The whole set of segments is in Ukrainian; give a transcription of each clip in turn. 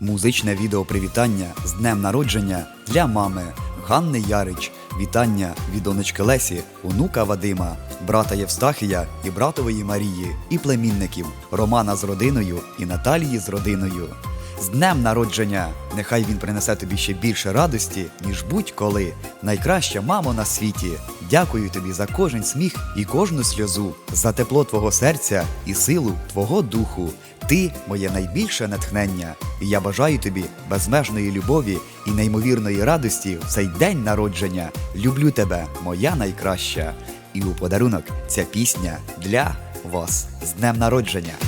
Музичне відео привітання з днем народження для мами Ганни Ярич. Вітання від донечки Лесі, онука Вадима, брата Євстахія і братової Марії, і племінників Романа з родиною і Наталії з родиною. З днем народження! Нехай він принесе тобі ще більше радості, ніж будь-коли. Найкраща мамо на світі. Дякую тобі за кожен сміх і кожну сльозу, за тепло твого серця і силу твого духу. Ти моє найбільше натхнення, і я бажаю тобі безмежної любові і неймовірної радості в цей день народження. Люблю тебе, моя найкраща. І у подарунок ця пісня для вас з днем народження.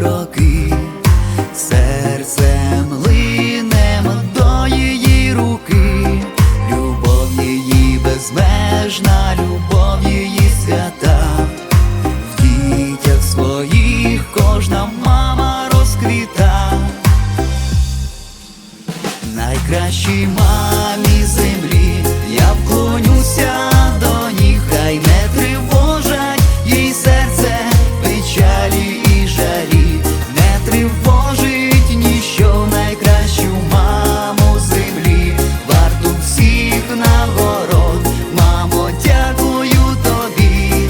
роки, серцем линем до її руки, любов її безмежна, любов її свята, в дітях своїх кожна мама розквіта, найкращій мамі землі я вклонюся до них, хай не тривожать їй серце печалі. нагород, мамо, дякую тобі,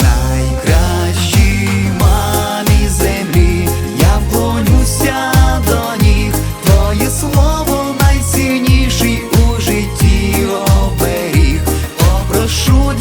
найкращій мамі землі, я вклонюся до ніг, твоє слово найцінніший у житті оберіг, попрошу.